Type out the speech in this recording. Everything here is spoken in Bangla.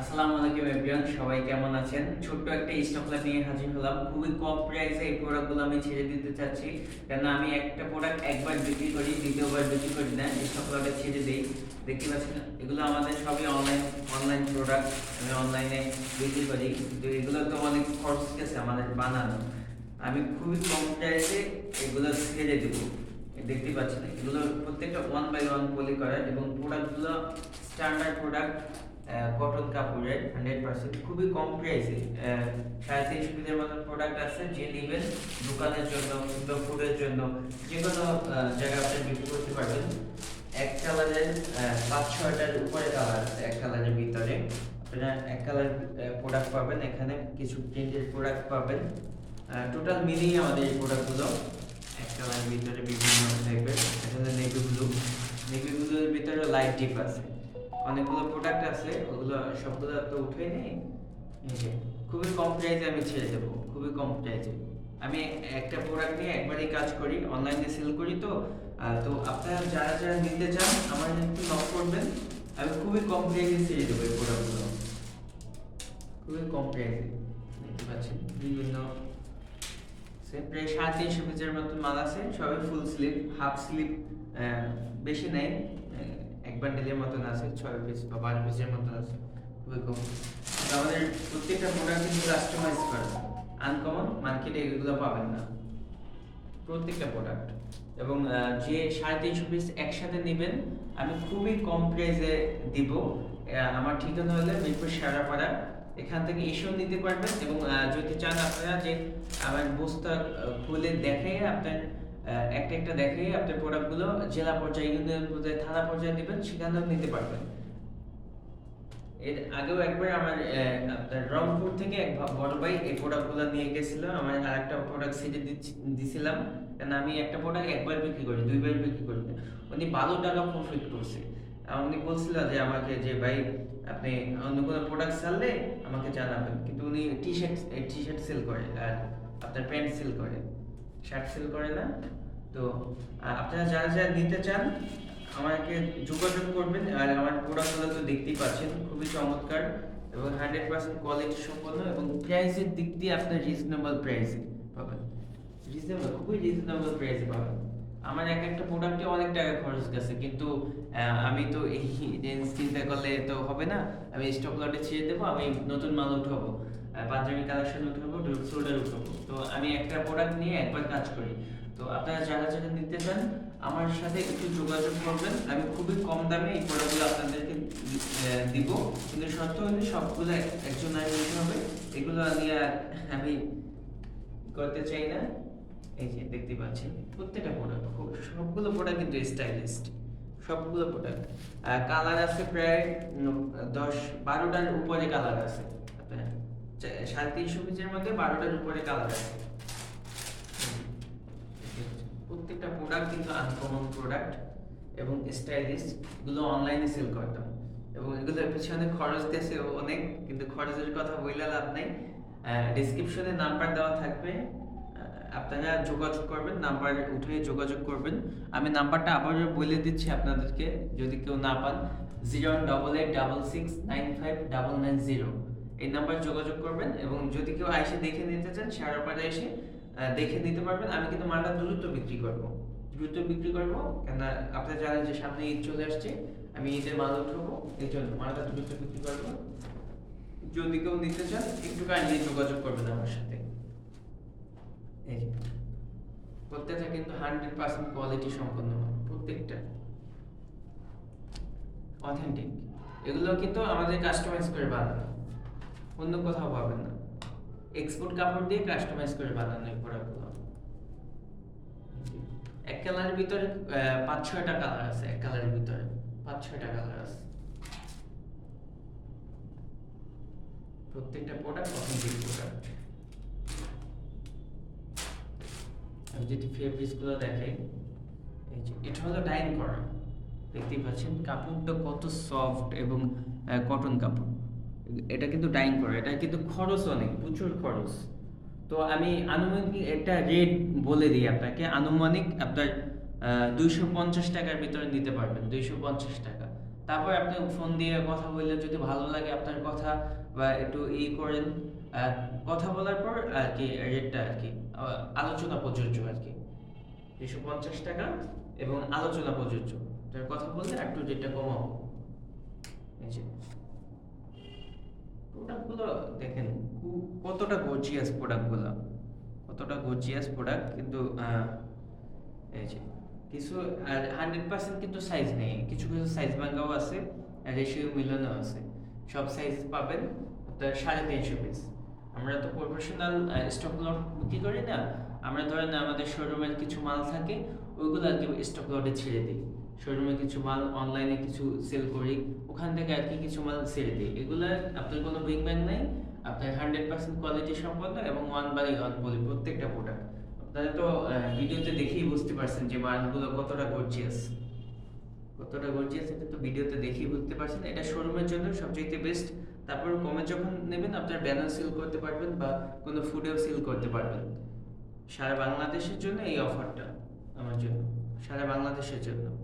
আসসালামু আলাইকুম এভরিওয়ান, সবাই কেমন আছেন? ছোট্ট একটা নিয়ে হাজির হলাম। খুবই কম প্রাইসে এই প্রোডাক্টগুলো আমি ছেড়ে দিতে চাচ্ছি কেন আমি একটা প্রোডাক্ট একবার বিক্রি করি, দ্বিতীয়বার বিক্রি করি না ছেড়ে দিই। দেখতে পাচ্ছেন, এগুলো আমাদের সবই অনলাইন অনলাইন প্রোডাক্ট আমি অনলাইনে বিক্রি করি। এগুলো তো অনেক খরচ গেছে আমাদের বানানো। আমি খুবই কম প্রাইসে এগুলো ছেড়ে দেবো। দেখতে পাচ্ছেন, এগুলো প্রত্যেকটা ওয়ান বাই ওয়ান পলি করা এবং প্রোডাক্টগুলো স্ট্যান্ডার্ড প্রোডাক্ট কটন কাপড়ের হান্ড্রেড পার্সেন্ট খুবই কম প্রাইসে সাড়ে তিনশো পিসের মতো প্রোডাক্ট আছে যে নেবেন দোকানের জন্য, কিংবা ফুডের জন্য। যে কোনো জায়গায় আপনি বিক্রি করতে পারবেন। এক কালারের পাঁচ ছয়টার উপরে কালার আছে এক কালারের ভিতরে। আপনারা এক কালার প্রোডাক্ট পাবেন। এখানে কিছু প্রিন্টেড প্রোডাক্ট পাবেন। টোটাল মিলিয়ে আমাদের এই প্রোডাক্টগুলো এক কালারের ভিতরে বিভিন্ন টাইপের এখানে নেভি ব্লু নেভি ব্লুর ভিতরে লাইট ডিপ আছে। অনেকগুলো প্রোডাক্ট আছে ওগুলো সবগুলো তো উঠে নেই। খুবই কম প্রাইসে আমি ছেড়ে দেবো খুবই কম প্রাইসে আমি একটা প্রোডাক্ট নিয়ে একবারই কাজ করি অনলাইনে সেল করি তো। তো আপনারা যারা যারা নিতে চান আমার একটু নক করবেন। আমি খুবই কম প্রাইসে ছেড়ে দেবো এই প্রোডাক্টগুলো খুবই কম প্রাইসে দেখতে পাচ্ছেন বিভিন্ন প্রায় সাড়ে তিনশো পিসের মতো মাল আছে সবই ফুল স্লিপ হাফ স্লিপ বেশি এক বান্ডেলের মতন আছে, ছয় পিস বা বারো পিসের মতন আছে খুবই কম আমাদের প্রত্যেকটা প্রোডাক্ট কিন্তু কাস্টমাইজ করা। আনকমন মার্কেটে এগুলো পাবেন না। প্রত্যেকটা প্রোডাক্ট এবং যে সাড়ে তিনশো পিস একসাথে নেবেন, আমি খুবই কম প্রাইসে দিব। আমার ঠিকানা হলে মিরপুর সারাপাড়া। এখান থেকে এসেও নিতে পারবেন এবং যদি চান আপনারা যে আমার বস্তা খুলে দেখে আপনার একটা একটা দেখে আপনার প্রোডাক্টগুলো জেলা পর্যায়ে, ইউনিয়ন পর্যায়ে, থানা পর্যায়ে নেবেন সেখানেও নিতে পারবেন। এর আগেও একবার আমার আপনার রংপুর থেকে এক বড় ভাই এই প্রোডাক্টগুলো নিয়ে গেছিল, আমার আরেকটা প্রোডাক্ট সেটে দিছিলাম। কারণ আমি একটা প্রোডাক্ট একবার বিক্রি করি দুইবার বিক্রি করি উনি ভালো টাকা প্রফিট করছে। উনি বলছিল যে আমাকে যে, ভাই, আপনি অন্য কোনো প্রোডাক্ট ছাড়লে আমাকে জানাবেন। কিন্তু উনি T shirt T shirt sale করে, আর আপনার প্যান্ট সেল করে। শার্ট সেল করে না। তো আপনারা যা যা নিতে চান, আমাকে যোগাযোগ করবেন। আর আমার প্রোডাক্টগুলো তো দেখতেই পাচ্ছেন, খুবই চমৎকার এবং হান্ড্রেড পার্সেন্ট কোয়ালিটি সম্পন্ন এবং প্রাইসের দিক দিয়ে আপনার রিজনেবল প্রাইসে পাবেন। রিজনেবল খুবই রিজনেবল প্রাইসে পাবেন। আমার এক একটা প্রোডাক্টে অনেক টাকা খরচ গেছে, কিন্তু আমি তো এই চিন্তা করলে তো হবে না। আমি স্টক লটে ছেড়ে দেবো, আমি নতুন মাল উঠাবো। পাঞ্জাবি কালেকশন উঠাবো শোল্ডার উঠাবো। তো আমি একটা প্রোডাক্ট নিয়ে একবার কাজ করি। তো আপনারা যারা যারা নিতে চান, আমার সাথে একটু যোগাযোগ করবেন। আমি খুবই কম দামে এই প্রোডাক্টগুলো আপনাদেরকে দিব। কিন্তু শর্ত হলে সবগুলো একজন নিতে হবে। এগুলো নিয়ে আমি করতে চাই না। এই যে দেখতে পাচ্ছেন, প্রত্যেকটা প্রোডাক্ট সবগুলো প্রোডাক্ট কিন্তু স্টাইলিস্ট সবগুলো প্রোডাক্ট কালার আছে প্রায় দশ, বারোটার উপরে কালার আছে। আপনার সাড়ে তিনশো পিসের মধ্যে বারোটার উপরে কালার আছে। প্রত্যেকটা প্রোডাক্ট কিন্তু আনকমন প্রোডাক্ট এবং স্টাইলিশ এগুলো অনলাইনে সেল করতাম এবং এগুলোর পিছনে খরচ দিয়েছে অনেক, কিন্তু খরচের কথা বইলে লাভ নেই। ডিসক্রিপশনে নাম্বার দেওয়া থাকবে। আপনারা যোগাযোগ করবেন, নাম্বার উঠে যোগাযোগ করবেন। আমি নাম্বারটা আবারও বলে দিচ্ছি আপনাদেরকে, যদি কেউ না পান, zero double eight double six nine five double nine zero. এই নাম্বার যোগাযোগ করবেন এবং যদি কেউ এসে দেখে নিতে চান সারাপাড়া এসে দেখে নিতে পারবেন, আমি কিন্তু মালটা দ্রুত বিক্রি করব। দ্রুত বিক্রি করব কেন আপনারা জানেন যে সামনে ঈদ চলে আসছে, আমি ঈদের মাল উঠাবো, এই জন্য মালটা দ্রুত বিক্রি করব। যদি কেউ নিতে চান, একটু কাইন্ডলি যোগাযোগ করবেন আমার সাথে এই যে প্রত্যেকটা কিন্তু হান্ড্রেড পার্সেন্ট কোয়ালিটি সম্পন্ন প্রত্যেকটা। অথেন্টিক এগুলো কিন্তু আমাদের কাস্টমাইজ করে বানানো। অন্য কোথাও পাবেন না। এক্সপোর্ট কাপড় দিয়ে কাস্টমাইজ করে বানানো এই প্রোডাক্টগুলো এক কালারের ভিতরে পাঁচ ছয়টা কালার আছে, এক কালারের ভিতরে। পাঁচ ছয়টা কালার আছে। প্রত্যেকটা প্রোডাক্ট অথেন্টিক প্রোডাক্ট আমি যদি ফেব্রিক্সগুলো দেখাই এই যে এটা হলো ডাইন করা। দেখতেই পাচ্ছেন, কাপড়টা কত সফট এবং কটন কাপড়। এটা কিন্তু ডাইং করা, এটা কিন্তু খরচ অনেক প্রচুর খরচ। তো আমি আনুমানিক একটা রেট বলে দিই আপনাকে, আনুমানিক আপনার দুইশো পঞ্চাশ টাকার ভিতরে নিতে পারবেন, দুইশো পঞ্চাশ টাকা। তারপর আপনি ফোন দিয়ে কথা বললে যদি ভালো লাগে আপনার কথা বা একটু ই করেন কথা বলার পর আর কি রেটটা আর কি আলোচনা প্রযোজ্য আর কি। দুশো পঞ্চাশ টাকা এবং আলোচনা প্রযোজ্য। কথা বললে একটু রেটটা কমাবো প্রোডাক্টগুলো দেখেন কতটা গর্জিয়াস প্রোডাক্টগুলো কতটা গর্জিয়াস প্রোডাক্ট কিন্তু এই যে, কিছু হান্ড্রেড পার্সেন্ট কিন্তু সাইজ নেই। কিছু কিছু সাইজ ভাঙ্গাও আছে রেশিও মিলানো আছে। সব সাইজ পাবেন সাড়ে তিনশো পিস আমরা তো প্রফেশনাল স্টক লট বিক্রি করি না। আমরা ধরেন আমাদের শোরুমের কিছু মাল থাকে, ওইগুলো আর কি স্টক লটে ছেড়ে দিই। শোরুমে কিছু মাল অনলাইনে কিছু সেল করি, ওখান থেকে আর কি কিছু মাল ছেড়ে দিই। এগুলো আপনার কোনো বিগ ব্যাং নাই, আপনার হান্ড্রেড পার্সেন্ট কোয়ালিটি সম্পন্ন এবং ওয়ান বাই ওয়ান বলি প্রত্যেকটা প্রোডাক্ট আপনারা তো ভিডিওতে দেখেই বুঝতে পারছেন যে মালগুলো কতটা গর্জিয়াস কতটা গর্জিয়াস এটা তো ভিডিওতে দেখেই বুঝতে পারছেন। এটা শোরুমের জন্য সবচেয়ে বেস্ট তারপর কমে যখন নেবেন, আপনার ব্যানার সিল করতে পারবেন বা কোনো ফুডেও সিল করতে পারবেন। সারা বাংলাদেশের জন্য এই অফারটা আমার জন্য। সারা বাংলাদেশের জন্য।